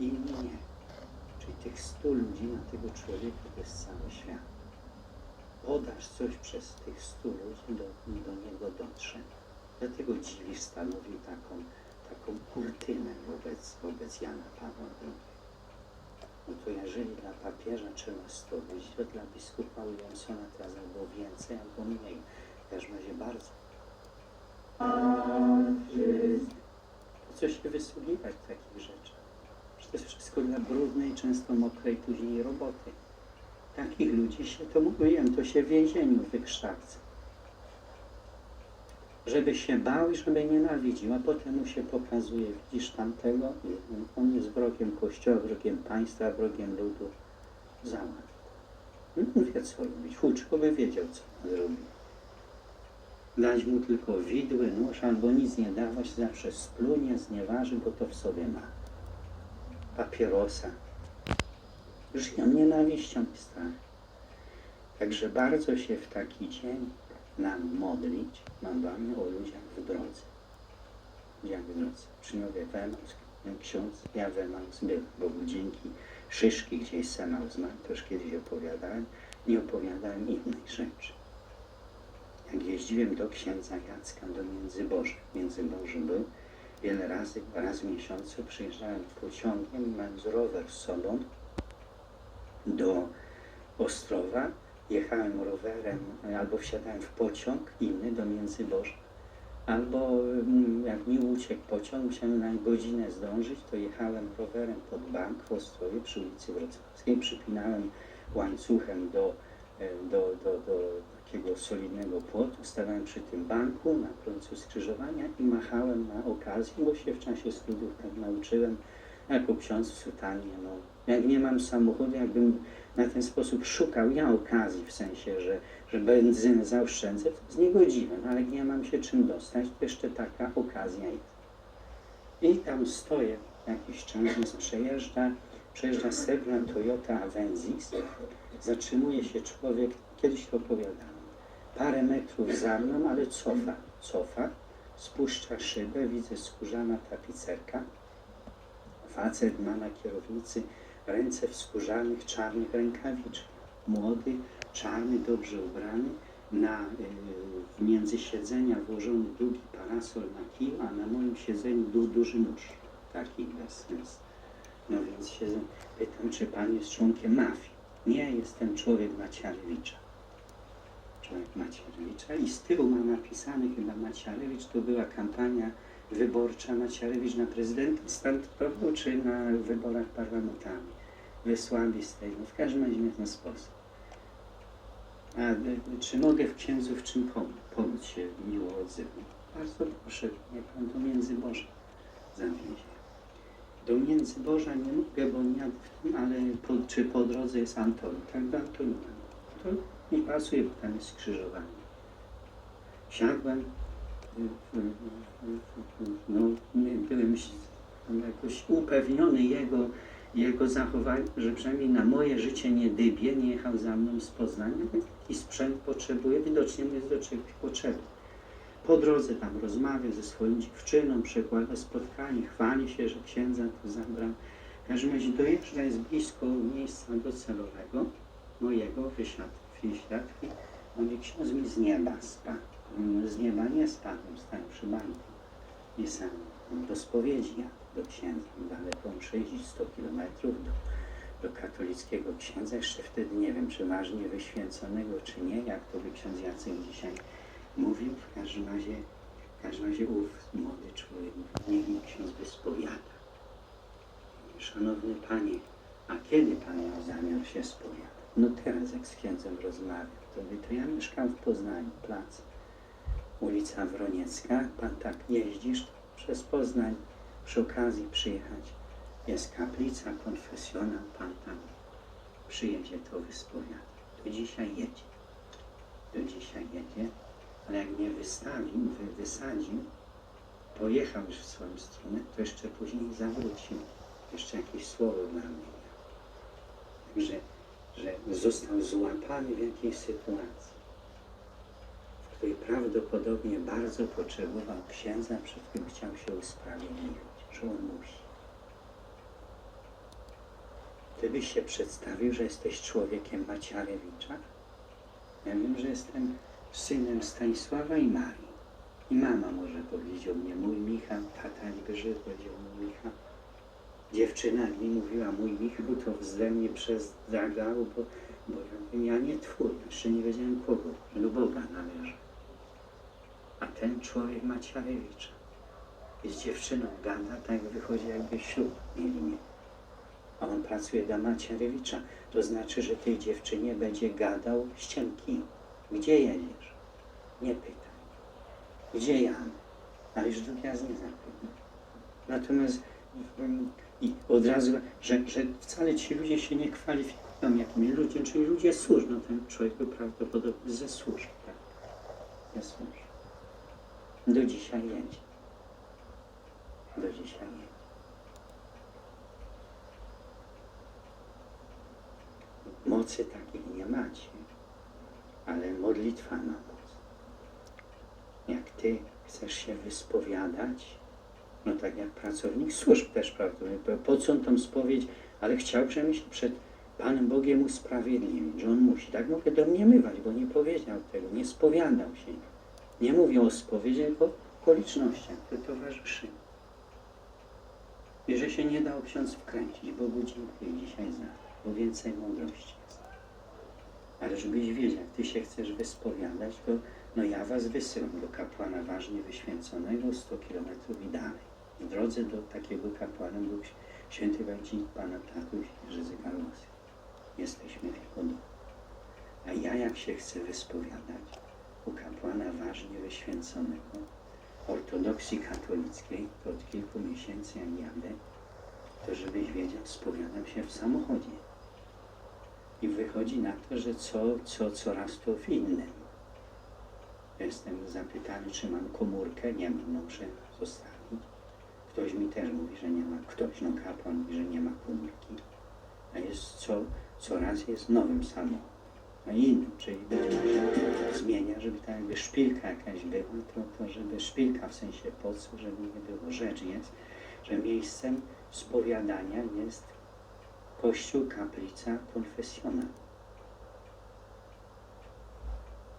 inni nie. Czyli tych stu ludzi na tego człowieka to jest cały świat. Podasz coś przez tych stu ludzi, do, do niego dotrze. Dlatego dziwisz stanowił taką, taką kurtynę wobec, wobec Jana Pawła II. No to jeżeli dla papieża trzeba 100 ludzi, to dla biskupa Williamsona teraz albo więcej, albo mniej. W każdym razie bardzo. Po co się wysługiwać takich rzeczy? Jest wszystko dla brudnej, często mokrej później roboty. Takich ludzi się, to mówiłem, to się w więzieniu wykształca. Żeby się bał i żeby nienawidził, a potem mu się pokazuje, widzisz tamtego, on jest wrogiem Kościoła, wrogiem państwa, wrogiem ludu. Załatw. No, on wie co robić, Huczko by wiedział, co ma zrobić. Dać mu tylko widły, nóż, albo nic nie dawać, zawsze splunie, znieważy, bo to w sobie ma. Papierosa. Żyją nienawiścią strachem. Także bardzo się w taki dzień nam modlić, mam wami o ludziach w drodze. Ludziach w drodze. Uczniowie w ksiądz, ja w Emaus byłem, Bogu dzięki Szyszki gdzieś z Emaus też kiedyś opowiadałem, nie opowiadałem innej rzeczy. Jak jeździłem do księdza Jacka, do Międzyboża, Międzyboży był, wiele razy, raz w miesiącu przyjeżdżałem pociągiem, mając rower z sobą do Ostrowa, jechałem rowerem albo wsiadałem w pociąg inny do Międzyboża, albo mm, jak mi uciekł pociąg, musiałem na godzinę zdążyć, to jechałem rowerem pod bank w Ostrowie przy ulicy Wrocławskiej, przypinałem łańcuchem do, do, do, do takiego solidnego płotu, stawałem przy tym banku na końcu skrzyżowania i machałem na okazję, bo się w czasie studiów tak nauczyłem, jako ksiądz w sutanie, no, jak nie mam samochodu, jakbym na ten sposób szukał ja okazji, w sensie, że, że benzynę zaoszczędzę, to z niego dziwem, ale nie mam się czym dostać, to jeszcze taka okazja jest. I tam stoję jakiś czas, więc przejeżdża, przejeżdża srebrna Toyota Avenzix, zatrzymuje się człowiek, kiedyś to opowiadałem, parę metrów za mną, ale cofa, cofa, spuszcza szybę, widzę skórzana tapicerka, facet ma na kierownicy ręce w skórzanych, czarnych rękawiczkach. Młody, czarny, dobrze ubrany, na, y, między siedzenia włożony długi parasol na kij, a na moim siedzeniu du, duży nóż, taki bez sensu. No więc się pytam, czy pan jest członkiem mafii? Nie, jestem człowiek Macierewicza. Człowiek Macierewicza i z tyłu ma napisane chyba Macierewicz, to była kampania wyborcza Macierewicz na prezydenta startował, czy na wyborach parlamentarnych. Wysłali z tego, w każdym razie w ten sposób. A y, czy mogę w księdzu w czym pomóc? Pomóc się miło odzywał. Bardzo proszę, niech pan do Międzyboża zawiezie. Do Międzyboża nie mogę, bo nie w tym, ale po, czy po drodze jest Anton? Tak, do Antonina. To mi pasuje, bo tam jest skrzyżowanie. Siadłem, y, no, nie, byłem jakoś upewniony jego, jego zachowanie, że przynajmniej na moje życie nie dybie, nie jechał za mną z Poznania, taki sprzęt potrzebuje, widocznie mu jest do czegoś potrzebny. Po drodze tam rozmawia ze swoją dziewczyną, przekłada spotkanie, chwali się, że księdza tu zabrał. W każdym razie dojeżdża, jest blisko miejsca docelowego mojego wysiadki, świadki. Mówi, ksiądz mi z nieba spadł. Z nieba nie spadł, stałem przy banku. I sam do spowiedzi jadę, do księdza. Daleko jeździć 100 kilometrów do, do katolickiego księdza. Jeszcze wtedy nie wiem, czy ważnie wyświęconego, czy nie, jak to by ksiądz Jacek dzisiaj mówił. W każdym razie, w każdym razie ów młody człowiek, niech mi ksiądz wyspowiada. Szanowny Panie, a kiedy Pan miał zamiar się spowiadać? No teraz, jak z księdzem rozmawiam, to to ja mieszkam w Poznaniu, plac, ulica Wroniecka. Pan tak jeździsz przez Poznań, przy okazji przyjechać. Jest kaplica, konfesjonal, Pan tam przyjedzie to wyspowiada. To dzisiaj jedzie. To dzisiaj jedzie, ale jak mnie wystawił, wy, wysadził, pojechał już w swoją stronę, to jeszcze później zawrócił. Jeszcze jakieś słowo na mnie. Także, że został złapany w jakiejś sytuacji, w której prawdopodobnie bardzo potrzebował księdza, przed którym chciał się usprawiedliwić, że on musi. Ty byś się przedstawił, że jesteś człowiekiem Maciarewicza? Ja wiem, że jestem synem Stanisława i Marii. I mama może powiedzieć o mnie mój Michał, tata Liberzy powiedział mój Michał. Dziewczyna mi mówiła mój Michał, to wzle mnie przezdragało, bo, bo ja mówię, ja nie twój, jeszcze nie wiedziałem kogo, do Boga należy. A ten człowiek Maciarewicza z dziewczyną gada, tak wychodzi jakby ślub mieli nie. A on pracuje dla Macierewicza. To znaczy, że tej dziewczynie będzie gadał ściemki. Gdzie jedziesz? Nie pytaj. Gdzie Jan? Ale już drugi raz nie zapyta. Natomiast mm, i od razu, że, że wcale ci ludzie się nie kwalifikują jakimi ludzie, czyli ludzie służb. No ten człowiek był prawdopodobnie ze służb, tak? Ze służb. Do dzisiaj jedzie. Do dzisiaj jedzie. Mocy takiej nie macie, ale modlitwa ma. Jak ty chcesz się wyspowiadać, no tak jak pracownik służb też, prawda? Po co on tam spowiedź, ale chciał, się przed Panem Bogiem usprawiedliwić, że on musi. Tak mogę domniemywać, bo nie powiedział tego, nie spowiadał się. Nie mówię o spowiedzi, tylko o okolicznościach, które towarzyszy. I że się nie da ksiądz wkręcić. Bogu dziękuję dzisiaj za, bo więcej mądrości jest. Ale żebyś wiedział, ty się chcesz wyspowiadać, to no ja was wysyłam do kapłana ważnie wyświęconego 100 kilometrów i dalej. W drodze do takiego kapłana był święty Wajcik Pana Tatuś Jerzy Karłowski. Jesteśmy w jego. A ja jak się chcę wyspowiadać u kapłana ważnie wyświęconego ortodoksji katolickiej, to od kilku miesięcy jak jadę, to żebyś wiedział, spowiadam się w samochodzie. I wychodzi na to, że co, co coraz to w innym. Jestem zapytany, czy mam komórkę, nie mam, no muszę zostawić. Ktoś mi też mówi, że nie ma, ktoś, no kapłan mówi, że nie ma komórki. A jest co, coraz jest nowym samochodem, a innym, czyli zmienia, żeby tak jakby szpilka jakaś była, to, to żeby szpilka w sensie po co, żeby nie było. Rzecz jest, że miejscem spowiadania jest kościół, kaplica, konfesjonal.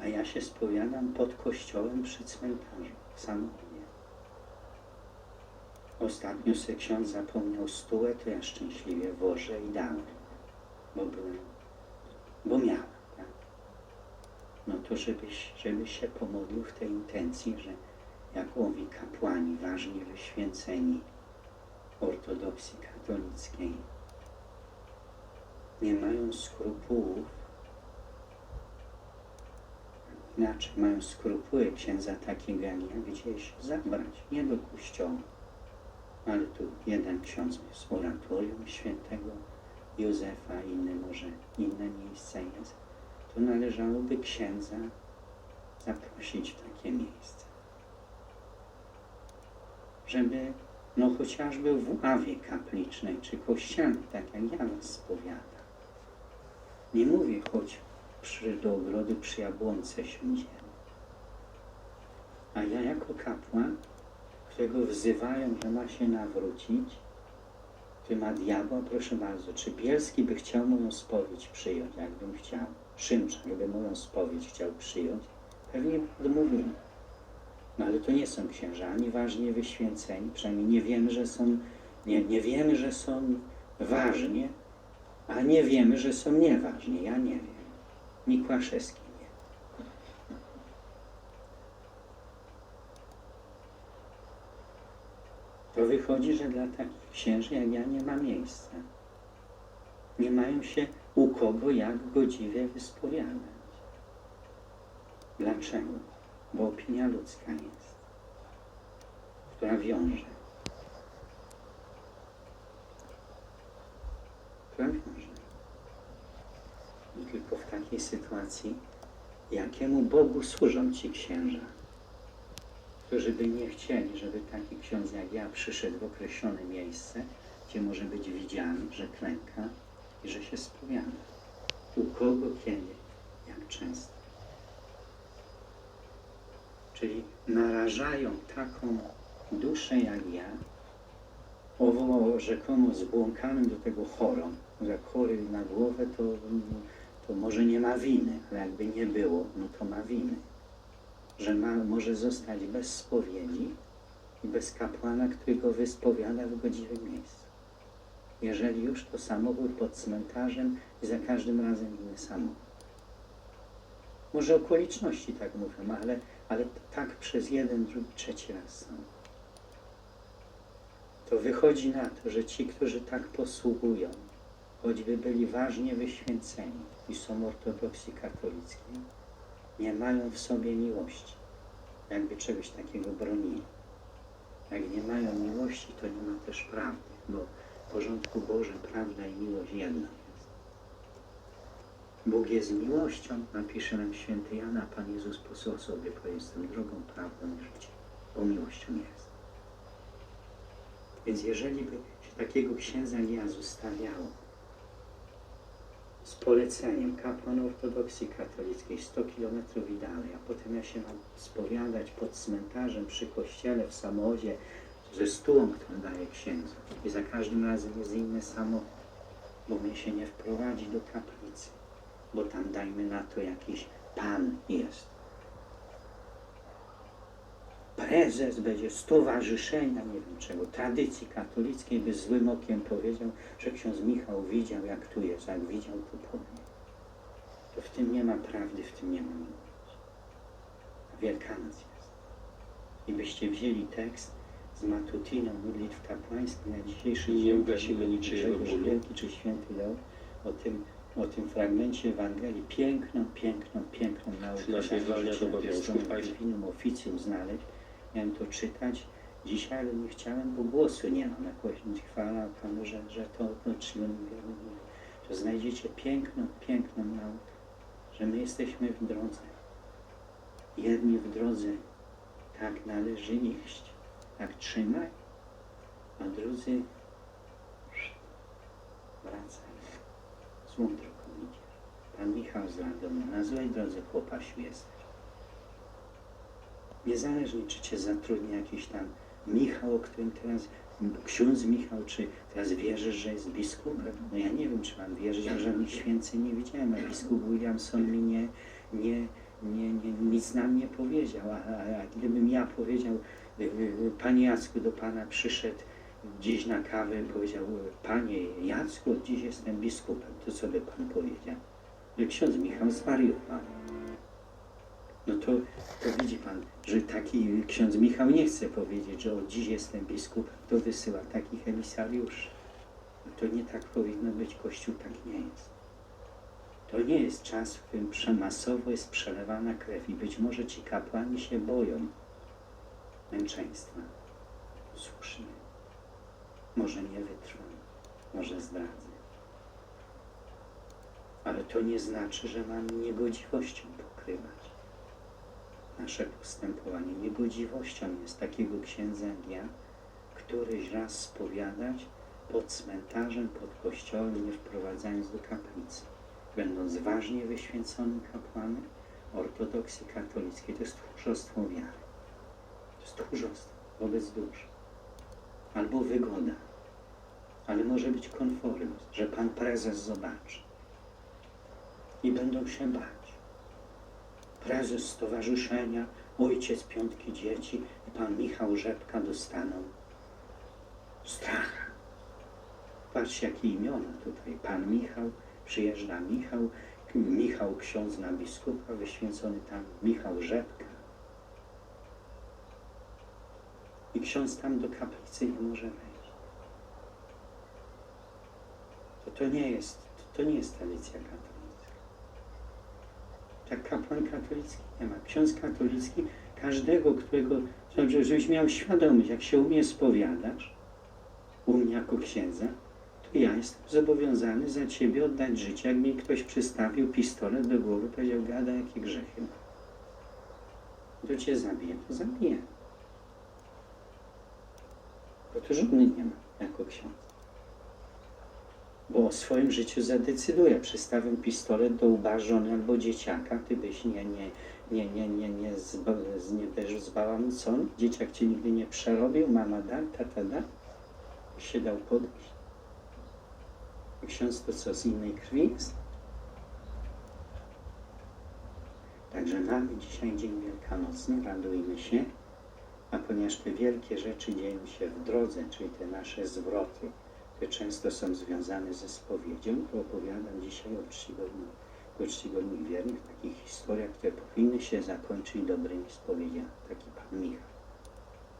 A ja się spowiadam pod kościołem przy cmentarzu, w samochodzie. Ostatnio se ksiądz zapomniał stułę, to ja szczęśliwie wożę i dałem, bo byłem, bo miałem, tak? No to żebyś, żebyś się pomodlił w tej intencji, że jak mówi kapłani ważnie wyświęceni ortodoksji katolickiej, nie mają skrupułów, inaczej mają skrupuły księdza ja gdzieś zabrać, nie do kościoła, ale tu jeden ksiądz jest oratorium świętego Józefa, inny może inne miejsce jest, to należałoby księdza zaprosić w takie miejsce. Żeby, no chociażby w ławie kaplicznej czy kościelnej, tak jak ja was spowiadam. Nie mówię, choć przy, do ogrodu przy jabłonce siądziemy. A ja jako kapłan, którego wzywają, że ma się nawrócić, który ma diabła, proszę bardzo, czy Bielski by chciał moją spowiedź przyjąć, jakbym chciał? Szymczak by moją spowiedź chciał przyjąć? Pewnie odmówili. No ale to nie są księża, ani ważnie wyświęceni, przynajmniej nie wiemy, że są, nie, nie wiemy, że są ważnie, a nie wiemy, że są nieważni. Ja nie wiem. Mikłaszewski nie. To wychodzi, że dla takich księży jak ja nie ma miejsca. Nie mają się u kogo jak godziwie wyspowiadać. Dlaczego? Bo opinia ludzka jest, która wiąże. I tylko w takiej sytuacji, jakiemu Bogu służą ci księża, którzy by nie chcieli, żeby taki ksiądz jak ja przyszedł w określone miejsce, gdzie może być widziany, że klęka i że się spowiada. U kogo, kiedy, jak często. Czyli narażają taką duszę jak ja powołał rzekomo zbłąkanym do tego chorą. Jak chory na głowę, to, to może nie ma winy, ale jakby nie było, no to ma winy. Że ma, może zostać bez spowiedzi i bez kapłana, który go wyspowiada w godziwym miejscu. Jeżeli już, to samochód pod cmentarzem i za każdym razem inny samochód. Może okoliczności tak mówią, ale, ale tak przez jeden, drugi, trzeci raz są. To wychodzi na to, że ci, którzy tak posługują, choćby byli ważnie wyświęceni i są ortodoksji katolickiej, nie mają w sobie miłości, jakby czegoś takiego bronili. Jak nie mają miłości, to nie ma też prawdy, bo w porządku Bożym prawda i miłość jedno jest. Bóg jest miłością, napisze nam święty Jan, a Pan Jezus posłał sobie, bo jestem drogą, prawdą i życiem, bo miłością jest. Więc jeżeli by się takiego księdza nie zostawiało z poleceniem kapłan ortodoksji katolickiej 100 kilometrów i dalej, a potem ja się mam spowiadać pod cmentarzem przy kościele w samochodzie ze stułą, którą daje księdzu i za każdym razem jest inny samochód, bo mnie się nie wprowadzi do kaplicy, bo tam dajmy na to jakiś pan jest prezes będzie stowarzyszenia, nie wiem czego, tradycji katolickiej, by złym okiem powiedział, że ksiądz Michał widział, jak tu jest, jak widział, to powie. To w tym nie ma prawdy, w tym nie ma miłości. A Wielkanoc jest. I byście wzięli tekst z Matutiną modlitw kapłańskich na dzisiejszy Nie dzień ugasimy niczyjego Grzegorz bólu. Wielki czy Święty Leon o tym, o tym fragmencie Ewangelii. Piękną, piękną, piękną naukę. Naszej zwalnia do obowiązków. Powinien oficjum znaleźć. Miałem to czytać dzisiaj, ale nie chciałem, bo głosu nie mam. Jakoś chwala Panu, że, że to odnoczyłem. To znajdziecie piękną, piękną naukę, że my jesteśmy w drodze. Jedni w drodze tak należy iść, tak trzymaj, a drudzy wracaj. Złą drogą idziesz. Pan Michał z Radomia, na złej drodze chłopasiu jesteś. Niezależnie, czy cię zatrudni jakiś tam Michał, o którym teraz, ksiądz Michał, czy teraz wierzysz, że jest biskupem? No ja nie wiem, czy mam wierzyć, bo żadnych święceń nie widziałem, a biskup Williamson mi nie, nie, nie, nie, nic nam nie powiedział, a, a, a gdybym ja powiedział, y, y, Panie Jacku, do Pana przyszedł dziś na kawę i powiedział, Panie Jacku, dziś jestem biskupem, to co by Pan powiedział? Ksiądz Michał zwariował. No to, to widzi Pan, że taki ksiądz Michał nie chce powiedzieć, że od dziś jestem biskupem, to wysyła takich emisariuszy. No to nie tak powinno być, Kościół tak nie jest. To nie jest czas, w którym przemasowo jest przelewana krew i być może ci kapłani się boją męczeństwa. Słusznie. Może nie wytrwam, może zdradzę. Ale to nie znaczy, że mam niegodziwością pokrywać nasze postępowanie. Niegodziwością jest takiego księdza jak ja, któryś raz spowiadać pod cmentarzem, pod kościołem, nie wprowadzając do kaplicy. Będąc ważnie wyświęconym kapłanem ortodoksji katolickiej, to jest tchórzostwo wiary. To jest tchórzostwo wobec duszy. Albo wygoda. Ale może być konformizm, że pan prezes zobaczy. I będą się bać prezes stowarzyszenia, ojciec piątki dzieci i pan Michał Rzepka dostaną strach. Patrzcie, jakie imiona tutaj. Pan Michał, przyjeżdża Michał, Michał ksiądz na biskupa, wyświęcony tam Michał Rzepka. I ksiądz tam do kaplicy nie może wejść. To, to nie jest, to, to nie jest tradycja katolicka. Tak kapłan katolicki nie ma. Ksiądz katolicki każdego, którego, żeby- żebyś miał świadomość, jak się u mnie spowiadasz, u mnie jako księdza, to ja jestem zobowiązany za ciebie oddać życie. Jak mi ktoś przystawił pistolet do głowy, powiedział, gada, jakie grzechy ma. To cię zabije, to zabije. Bo to żony nie ma jako ksiądz. Bo o swoim życiu zadecyduje. Przystawiam pistolet do łba żony albo dzieciaka, ty byś nie, nie, nie, nie, nie, nie, zba, nie też zbałamucony. Dzieciak cię nigdy nie przerobił, mama da, tata da. się dał podejść? Ksiądz to co, z innej krwi jest? Także mamy dzisiaj Dzień Wielkanocny, radujmy się, a ponieważ te wielkie rzeczy dzieją się w drodze, czyli te nasze zwroty, często są związane ze spowiedzią, to opowiadam dzisiaj o czcigodnych, o wiernych, takich historiach, które powinny się zakończyć dobrymi spowiedziami. Taki pan Michał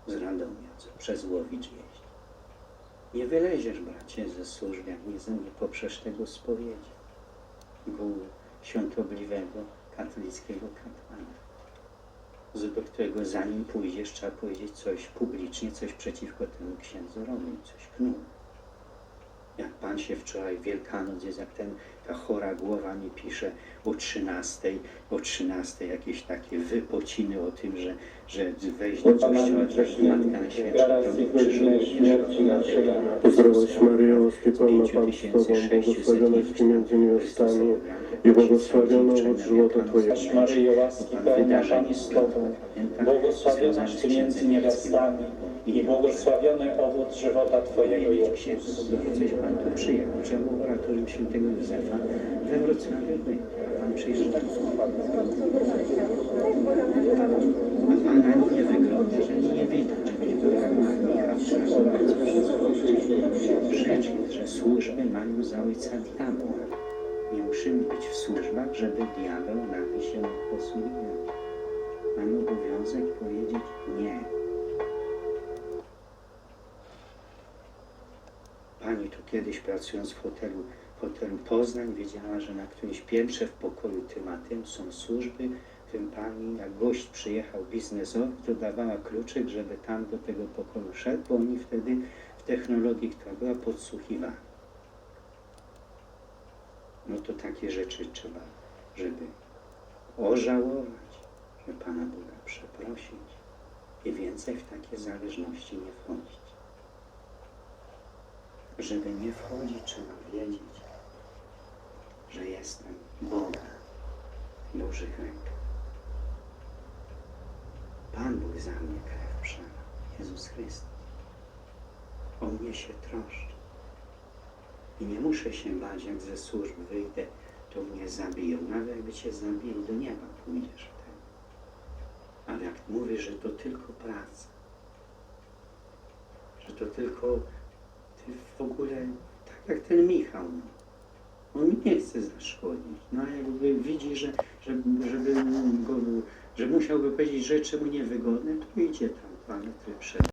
z Radomia, co przez Łowicz jeździ. Nie wyleziesz, bracie, ze służby, jak nie, poprzesz tego spowiedzi. Gół świątobliwego katolickiego kapłana, do którego zanim pójdziesz, trzeba powiedzieć coś publicznie, coś przeciwko temu księdzu coś knuł. Jak Pan się wczoraj, Wielkanoc jest jak ten, ta chora głowa mi pisze o 13, o 13 jakieś takie wypociny o tym, że, że wejść do kościoła, to jest Matka Najświętsza Drogi Krzyżowej, śmierci naszej. Zdrowaś Maryjo, łaski pełna Pan z Tobą, błogosławionaś Ty między niewiastami i błogosławiony owoc żywota Twojego. Maryjo, łaski pełna Pan z Tobą, błogosławionaś Ty między niewiastami i błogosławiony owoc żywota Twojego Jezus. Coś Pan tu przyjechał, czemu oratorium świętego Józefa we Wrocławiu był. Pan przyjeżdżał. A Pana nie wygląda, że nie widać, żeby był jak Pan Michał Rzecz jest, że służby mają za ojca diabła. Nie musimy być w służbach, żeby diabeł nami się posługiwał. Mamy obowiązek powiedzieć nie. Pani tu kiedyś pracując w hotelu, w hotelu Poznań wiedziała, że na którymś piętrze w pokoju tym a tym są służby. Tym pani, jak gość przyjechał biznesowy, to dawała kluczyk, żeby tam do tego pokoju szedł, bo oni wtedy w technologii, która była podsłuchiwana. No to takie rzeczy trzeba, żeby ożałować, że Pana Boga przeprosić i więcej w takie zależności nie wchodzić. Żeby nie wchodzić, trzeba wiedzieć, że jestem Boga w Bożych rękach. Pan Bóg za mnie krew przelał, Jezus Chrystus. O mnie się troszczy. I nie muszę się bać, jak ze służb wyjdę, to mnie zabiją. Nawet jakby cię zabili, do nieba pójdziesz wtedy. Ale jak mówię, że to tylko praca, że to tylko w ogóle, tak jak ten Michał, on nie chce zaszkodzić. No jakby widzi, że, że, żeby go, że musiałby powiedzieć rzeczy mu niewygodne, to idzie tam, ale ty przed.